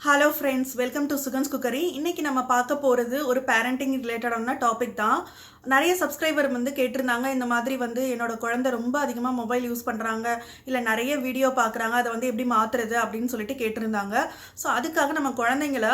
Hello friends welcome to Sugan's cookery இன்னைக்கு நம்ம பார்க்க போகிறது ஒரு பேரண்டிங் ரிலேட்டடான டாபிக் தான். நிறைய சப்ஸ்கிரைபர் வந்து கேட்டிருந்தாங்க இந்த மாதிரி வந்து என்னோட குழந்தை ரொம்ப அதிகமாக மொபைல் யூஸ் பண்ணுறாங்க இல்லை நிறைய வீடியோ பார்க்குறாங்க அதை வந்து எப்படி மாற்றுறது அப்படின்னு சொல்லிட்டு கேட்டிருந்தாங்க. ஸோ அதுக்காக நம்ம குழந்தைங்கள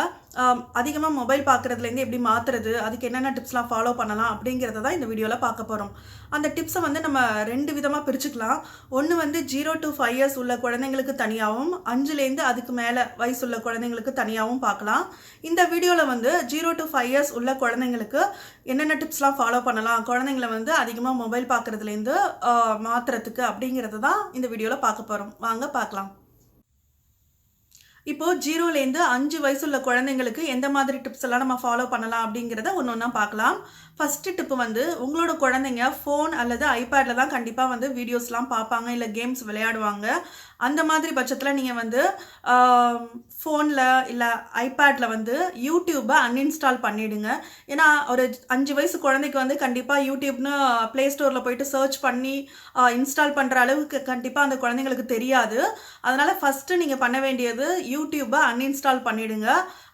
அதிகமாக மொபைல் பார்க்குறதுலேருந்து எப்படி மாற்றுறது அதுக்கு என்னென்ன டிப்ஸ்லாம் ஃபாலோ பண்ணலாம் அப்படிங்கிறத தான் இந்த வீடியோவில் பார்க்க போகிறோம் அந்த டிப்ஸை வந்து நம்ம ரெண்டு விதமாக பிரிச்சுக்கலாம். ஒன்று வந்து ஜீரோ டு ஃபைவ் இயர்ஸ் உள்ள குழந்தைங்களுக்கு தனியாகவும் அஞ்சுலேருந்து அதுக்கு மேலே வயசுள்ள குழந்தைங்களுக்கு தனியாகவும் பார்க்கலாம் இந்த வீடியோவில் வந்து ஜீரோ டு ஃபைவ் இயர்ஸ் உள்ள குழந்தைங்களுக்கு என்னென்ன டிப்ஸ்லாம் ஃபாலோ பண்ணலாம். குழந்தைங்கள வந்து அதிகமாக மொபைல் பார்க்குறதுலேருந்து மாற்றுறதுக்கு அப்படிங்கிறது தான் இந்த வீடியோவில் பார்க்க போகிறோம் வாங்க பார்க்கலாம். இப்போ ஜீரோலேருந்து அஞ்சு வயசுள்ள குழந்தைங்களுக்கு எந்த மாதிரி டிப்ஸ் எல்லாம் நம்ம ஃபாலோ பண்ணலாம் அப்படிங்கிறத ஒன்று ஒன்றா பார்க்கலாம். ஃபஸ்ட்டு டிப்பு வந்து உங்களோட குழந்தைங்க ஃபோன் அல்லது ஐபேடில் தான் கண்டிப்பாக வந்து வீடியோஸ்லாம் பார்ப்பாங்க இல்லை கேம்ஸ் விளையாடுவாங்க. அந்த மாதிரி பட்சத்தில் நீங்கள் வந்து ஃபோனில் இல்லை ஐபேடில் வந்து யூடியூப்பை அன்இன்ஸ்டால் பண்ணிவிடுங்க ஏன்னா ஒரு அஞ்சு வயசு குழந்தைக்கு வந்து கண்டிப்பாக யூடியூப்னு ப்ளே ஸ்டோரில் போயிட்டு சர்ச் பண்ணி இன்ஸ்டால் பண்ணுற அளவுக்கு கண்டிப்பாக அந்த குழந்தைங்களுக்கு தெரியாது. அதனால் ஃபஸ்ட்டு நீங்கள் பண்ண வேண்டியது யூடியூப்பை அன்இன்ஸ்டால் பண்ணிவிடுங்க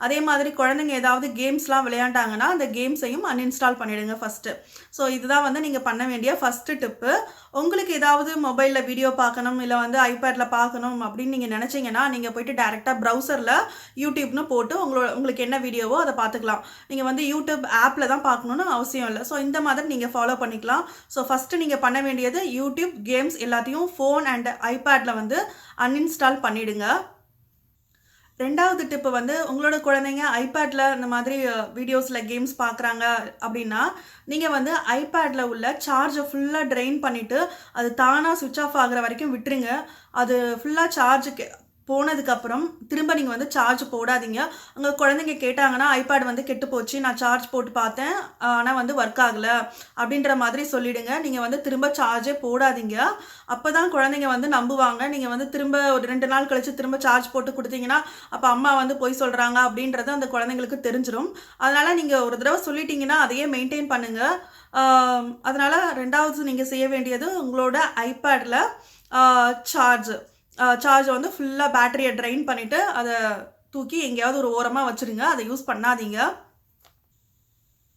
அதே மாதிரி குழந்தைங்க ஏதாவது கேம்ஸ்லாம் விளையாண்டாங்கன்னா அந்த கேம்ஸையும் அன்இன்ஸ்டால் பண்ணிவிடுங்க ஃபஸ்ட்டு ஸோ இதுதான் வந்து நீங்கள் பண்ண வேண்டிய ஃபஸ்ட்டு டிப்பு உங்களுக்கு ஏதாவது மொபைலில் வீடியோ பார்க்கணும் இல்லை வந்து ஐபேடில் பார்க்கணும் அப்படின்னு நீங்கள் நினச்சிங்கன்னா நீங்கள் போயிட்டு டேரெக்டாக ப்ரௌசரில் யூடியூப்னு போட்டு உங்களோட உங்களுக்கு என்ன வீடியோவோ அதை பார்த்துக்கலாம். நீங்கள் வந்து யூடியூப் ஆப்பில் தான் பார்க்கணுன்னு அவசியம் இல்லை. ஸோ இந்த மாதிரி நீங்கள் ஃபாலோ பண்ணிக்கலாம். ஸோ ஃபஸ்ட்டு நீங்கள் பண்ண வேண்டியது யூடியூப் கேம்ஸ் எல்லாத்தையும் ஃபோன் அண்ட் ஐபேடில் வந்து அன்இன்ஸ்டால் பண்ணிவிடுங்க ரெண்டாவது டிப்பு வந்து உங்களோட குழந்தைங்க ஐபேடில் இந்த மாதிரி வீடியோஸில் கேம்ஸ் பார்க்குறாங்க அப்படின்னா நீங்கள் வந்து ஐபேடில் உள்ள சார்ஜை ஃபுல்லாக ட்ரெயின் பண்ணிவிட்டு அது தானாக சுவிட்ச் ஆஃப் ஆகிற வரைக்கும் விட்டுருங்க. அது ஃபுல்லாக சார்ஜுக்கு போனதுக்கப்புறம் திரும்ப நீங்கள் வந்து சார்ஜ் போடாதீங்க. அங்கே குழந்தைங்க கேட்டாங்கன்னா ஐபேட் வந்து கெட்டு போச்சு நான் சார்ஜ் போட்டு பார்த்தேன். ஆனால் வந்து ஒர்க் ஆகலை. அப்படின்ற மாதிரி சொல்லிவிடுங்க நீங்கள் வந்து திரும்ப சார்ஜே போடாதீங்க. அப்போ தான் குழந்தைங்க வந்து நம்புவாங்க. நீங்கள் வந்து திரும்ப ஒரு ரெண்டு நாள் கழித்து திரும்ப சார்ஜ் போட்டு கொடுத்தீங்கன்னா அப்போ அம்மா வந்து பொய் சொல்கிறாங்க அப்படின்றது அந்த குழந்தைங்களுக்கு தெரிஞ்சிடும் அதனால் நீங்கள் ஒரு தடவை சொல்லிட்டீங்கன்னா அதையே மெயின்டைன் பண்ணுங்கள் அதனால் ரெண்டாவது நீங்கள் செய்ய வேண்டியது உங்களோட ஐபேடில் சார்ஜ் சார்ஜை வந்து ஃபுல்லாக பேட்டரியை ட்ரைன் பண்ணிவிட்டு அதை தூக்கி எங்கேயாவது ஒரு ஓரமாக வச்சுருங்க. அதை யூஸ் பண்ணாதீங்க.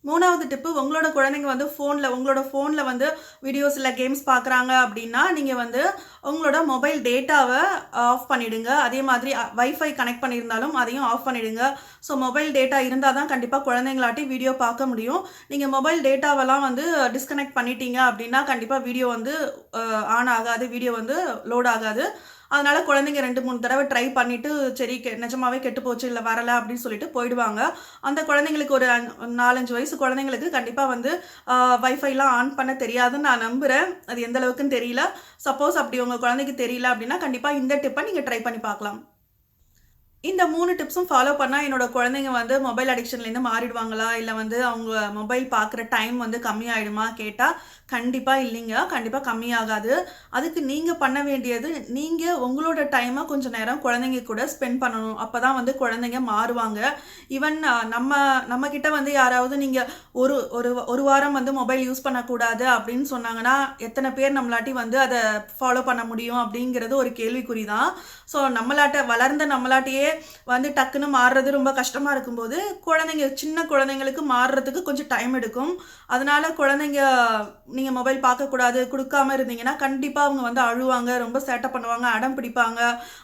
மூணாவது டிப்பு உங்களோட குழந்தைங்க வந்து ஃபோனில் உங்களோட ஃபோனில் வந்து வீடியோஸ் இல்லை கேம்ஸ் பார்க்குறாங்க அப்படின்னா நீங்கள் வந்து உங்களோட மொபைல் டேட்டாவை ஆஃப் பண்ணிவிடுங்க அதே மாதிரி வைஃபை கனெக்ட் பண்ணியிருந்தாலும் அதையும் ஆஃப் பண்ணிவிடுங்க ஸோ மொபைல் டேட்டா இருந்தால் தான் கண்டிப்பாக குழந்தைங்களாட்டி வீடியோ பார்க்க முடியும். நீங்கள் மொபைல் டேட்டாவெல்லாம் வந்து டிஸ்கனெக்ட் பண்ணிட்டீங்க அப்படின்னா கண்டிப்பாக வீடியோ வந்து ஆன் ஆகாது வீடியோ வந்து லோட் ஆகாது. அதனால குழந்தைங்க ரெண்டு மூணு தடவை ட்ரை பண்ணிட்டு சரி கெ நிஜமாவே கெட்டு போச்சு இல்லை வரலை அப்படின்னு சொல்லிட்டு போயிடுவாங்க. அந்த குழந்தைங்களுக்கு ஒரு நாலஞ்சு வயசு குழந்தைங்களுக்கு கண்டிப்பாக வந்து வைஃபைலாம் ஆன் பண்ண தெரியாதுன்னு நான் நம்புகிறேன் அது எந்த அளவுக்குன்னு தெரியல. சப்போஸ் அப்படி உங்கள் குழந்தைக்கு தெரியல அப்படின்னா கண்டிப்பாக இந்த டிப்பை நீங்கள் ட்ரை பண்ணி பார்க்கலாம். இந்த மூணு டிப்ஸும் ஃபாலோ பண்ணால் என்னோட குழந்தைங்க வந்து மொபைல் அடிக்ஷன்லேருந்து மாறிடுவாங்களா? இல்லை வந்து அவங்க மொபைல் பார்க்குற டைம் வந்து கம்மியாயிடுமா? கேட்டால் கண்டிப்பாக இல்லைங்க. கண்டிப்பாக கம்மியாகாது. அதுக்கு நீங்கள் பண்ண வேண்டியது நீங்கள் உங்களோட டைமை கொஞ்சம் நேரம் குழந்தைங்க கூட ஸ்பெண்ட் பண்ணணும். அப்போ தான் வந்து குழந்தைங்க மாறுவாங்க. ஈவன் நம்ம நம்மக்கிட்ட வந்து யாராவது நீங்கள் ஒரு ஒரு ஒரு வாரம் வந்து மொபைல் யூஸ் பண்ணக்கூடாது அப்படின்னு சொன்னாங்கன்னா எத்தனை பேர் நம்மளாட்டி வந்து அதை ஃபாலோ பண்ண முடியும் அப்படிங்கிறது ஒரு கேள்விக்குறி தான் ஸோ நம்மளாட்ட வளர்ந்த நம்மளாட்டியே வந்து டக்குன்னு மாறுறது ரொம்ப கஷ்டமாக இருக்கும்போது குழந்தைங்க சின்ன குழந்தைங்களுக்கு மாறுறதுக்கு கொஞ்சம் டைம் எடுக்கும். அதனால குழந்தைங்க நீங்கள் மொபைல் பார்க்கக்கூடாது கொடுக்காம இருந்தீங்கன்னா கண்டிப்பாக அவங்க வந்து அழுவாங்க ரொம்ப சேட்டை பண்ணுவாங்க அடம் பிடிப்பாங்க.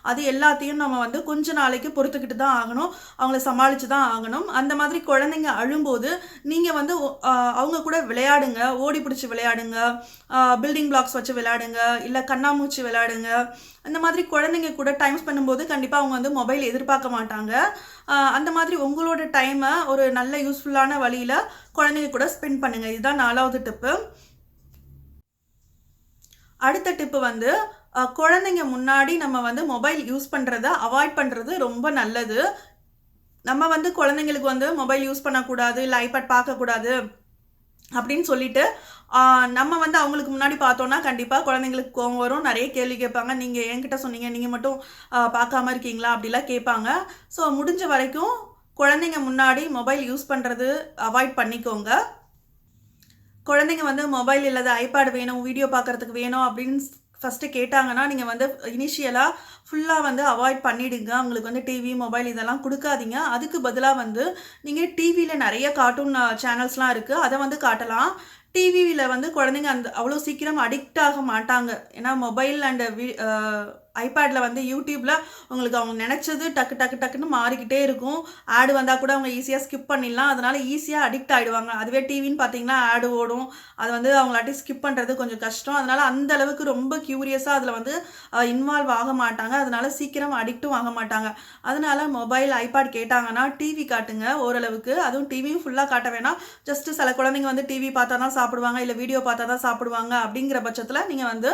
அது எல்லாத்தையும் நம்ம வந்து கொஞ்ச நாளைக்கு பொறுத்துக்கிட்டு தான் ஆகணும். அவங்கள சமாளித்து தான் ஆகணும். அந்த மாதிரி குழந்தைங்க அழும்போது நீங்கள் வந்து அவங்க கூட விளையாடுங்க. ஓடி பிடிச்சி விளையாடுங்க. பில்டிங் பிளாக்ஸ் வச்சு விளையாடுங்க. இல்லை கண்ணாமூச்சி விளையாடுங்க. அந்த மாதிரி குழந்தைங்க கூட டைம் பண்ணும்போது கண்டிப்பாக அவங்க வந்து மொபைல் எதிர்பார்க்க மாட்டாங்க. அந்த மாதிரி உங்களோட டைமை ஒரு நல்ல யூஸ்ஃபுல்லான வழியில் குழந்தைங்க கூட ஸ்பெண்ட் பண்ணுங்கள் இதுதான் நாலாவது டிப்பு அடுத்த டிப்பு வந்து குழந்தைங்க முன்னாடி நம்ம வந்து மொபைல் யூஸ் பண்ணுறத அவாய்ட் பண்ணுறது ரொம்ப நல்லது. நம்ம வந்து குழந்தைங்களுக்கு வந்து மொபைல் யூஸ் பண்ணக்கூடாது இல்லை ஐபேட் பார்க்கக்கூடாது. அப்படின்னு சொல்லிட்டு நம்ம வந்து அவங்களுக்கு முன்னாடி பார்த்தோன்னா கண்டிப்பாக குழந்தைங்களுக்கு கோவம் வரும். நிறைய கேள்வி கேட்பாங்க. நீங்கள் என்கிட்ட சொன்னீங்க நீங்கள் மட்டும் பார்க்காம இருக்கீங்களா அப்படிலாம் கேட்பாங்க. ஸோ முடிஞ்ச வரைக்கும் குழந்தைங்க முன்னாடி மொபைல் யூஸ் பண்ணுறது அவாய்ட் பண்ணிக்கோங்க. குழந்தைங்க வந்து மொபைல் இல்லாத ஐபேட் வேணும் வீடியோ பார்க்குறதுக்கு வேணும் அப்படின்னு ஃபஸ்ட்டு கேட்டாங்கன்னா நீங்கள் வந்து இனிஷியலாக ஃபுல்லாக வந்து அவாய்ட் பண்ணிடுங்க. அவங்களுக்கு வந்து டிவி மொபைல் இதெல்லாம் கொடுக்காதீங்க. அதுக்கு பதிலாக வந்து நீங்கள் டிவியில் நிறைய கார்ட்டூன் சேனல்ஸ்லாம் இருக்குது அதை வந்து காட்டலாம். டிவியில் வந்து குழந்தைங்க அந்த அவ்வளோ சீக்கிரம் அடிக்ட் ஆக மாட்டாங்க. ஏன்னா மொபைல் அண்ட் வி ஐபேடில் வந்து யூடியூப்பில் உங்களுக்கு அவங்க நினச்சது டக்கு டக்கு டக்குன்னு மாறிக்கிட்டே இருக்கும். ஆடு வந்தால் கூட அவங்க ஈஸியாக ஸ்கிப் பண்ணிடலாம். அதனால் ஈஸியாக அடிக்ட் ஆகிடுவாங்க அதுவே டிவின்னு பார்த்தீங்கன்னா ஆடு ஓடும். அது வந்து அவங்களாட்டி ஸ்கிப் பண்ணுறது கொஞ்சம் கஷ்டம். அதனால் அந்த அளவுக்கு ரொம்ப க்யூரியஸாக அதில் வந்து இன்வால்வ் ஆக மாட்டாங்க. அதனால சீக்கிரம் அடிக்ட்டும் ஆக மாட்டாங்க. அதனால மொபைல் ஐபேட் கேட்டாங்கன்னா டிவி காட்டுங்க ஓரளவுக்கு. அதுவும் டிவியும் ஃபுல்லாக காட்ட வேணாம். ஜஸ்ட்டு சில குழந்தைங்க வந்து டிவி பார்த்தா தான் சாப்பிடுவாங்க இல்லை வீடியோ பார்த்தா தான் சாப்பிடுவாங்க அப்படிங்கிற பட்சத்தில் நீங்கள் வந்து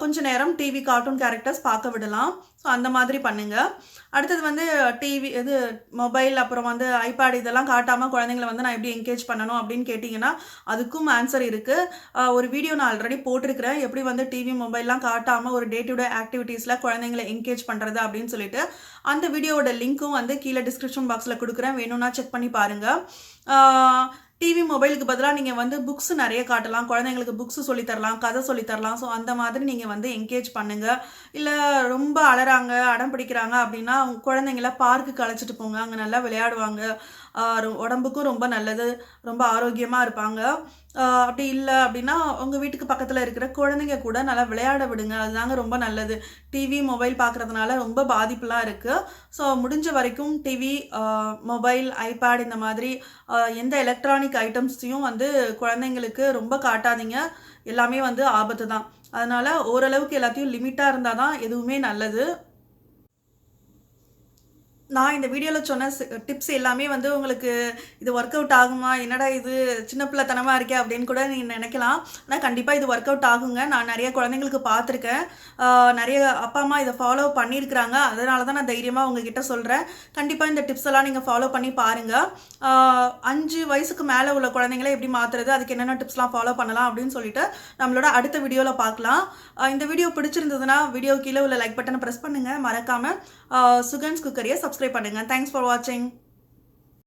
கொஞ்ச நேரம் டிவி கார்ட்டூன் கேரக்டர்ஸ் பார்க்க விடலாம். ஸோ அந்த மாதிரி பண்ணுங்கள் அடுத்தது வந்து டிவி இது மொபைல் அப்புறம் வந்து ஐபேட் இதெல்லாம் காட்டாமல் குழந்தைங்களை வந்து நான் எப்படி என்கேஜ் பண்ணணும் அப்படின்னு கேட்டிங்கன்னா அதுக்கும் ஆன்சர் இருக்குது ஒரு வீடியோ நான் ஆல்ரெடி போட்டிருக்கிறேன். எப்படி வந்து டிவி மொபைல்லாம் காட்டாமல் ஒரு டே டு டே ஆக்டிவிட்டீஸில் குழந்தைங்களை என்கேஜ் பண்ணுறது அப்படின்னு சொல்லிட்டு அந்த வீடியோவோட லிங்க்கும் வந்து கீழே டிஸ்கிரிப்ஷன் பாக்ஸில் கொடுக்குறேன். வேணும்னா செக் பண்ணி பாருங்கள் டிவி மொபைலுக்கு பதிலாக நீங்கள் வந்து புக்ஸ் நிறைய காட்டலாம் குழந்தைங்களுக்கு புக்ஸ் சொல்லித்தரலாம் கதை சொல்லித் தரலாம் ஸோ அந்த மாதிரி நீங்கள் வந்து என்கேஜ் பண்ணுங்கள் இல்லை ரொம்ப அலறாங்க அடம் பிடிக்கிறாங்க அப்படின்னா அவங்க குழந்தைங்கள பார்க்குக்கு அழைச்சிட்டு போங்க. அங்கே நல்லா விளையாடுவாங்க. உடம்புக்கும் ரொம்ப நல்லது ரொம்ப ஆரோக்கியமாக இருப்பாங்க. அப்படி இல்லை அப்படின்னா உங்கள் வீட்டுக்கு பக்கத்தில் இருக்கிற குழந்தைங்க கூட நல்லா விளையாட விடுங்க அதுதாங்க ரொம்ப நல்லது. டிவி மொபைல் பார்க்குறதுனால ரொம்ப பாதிப்புலாம் இருக்குது ஸோ முடிஞ்ச வரைக்கும் டிவி மொபைல் ஐபேட் இந்த மாதிரி எந்த எலக்ட்ரானிக் ஐட்டம்ஸையும் வந்து குழந்தைங்களுக்கு ரொம்ப காட்டாதீங்க. எல்லாமே வந்து ஆபத்து தான் அதனால் ஓரளவுக்கு எல்லாத்தையும் லிமிட்டாக இருந்தால் தான் எதுவுமே நல்லது. நான் இந்த வீடியோவில் சொன்ன டிப்ஸ் எல்லாமே வந்து உங்களுக்கு இது ஒர்க் அவுட் ஆகுமா? என்னடா இது சின்ன பிள்ளைத்தனமாக இருக்கே அப்படின்னு கூட நீங்கள் நினைக்கலாம். ஆனால் கண்டிப்பாக இது ஒர்க் அவுட் ஆகுங்க. நான் நிறைய குழந்தைங்களுக்கு பார்த்துருக்கேன். நிறைய அப்பா அம்மா இதை ஃபாலோ பண்ணியிருக்கிறாங்க. அதனால தான் நான் தைரியமாக உங்ககிட்ட சொல்கிறேன் கண்டிப்பாக இந்த டிப்ஸ் எல்லாம் நீங்கள் ஃபாலோ பண்ணி பாருங்கள் அஞ்சு வயசுக்கு மேலே உள்ள குழந்தைங்கள எப்படி மாற்றுறது அதுக்கு என்னென்ன டிப்ஸ்லாம் ஃபாலோ பண்ணலாம் அப்படின்னு சொல்லிட்டு நம்மளோட அடுத்த வீடியோவில் பார்க்கலாம். இந்த வீடியோ பிடிச்சிருந்ததுன்னா வீடியோ கீழே உள்ள லைக் பட்டனை ப்ரெஸ் பண்ணுங்கள் மறக்காமல் சுகன்ஸ் குக்கரியை சப்ஸ்கிரைப் பண்ணுங்கள் தேங்க்ஸ் ஃபார் வாட்சிங்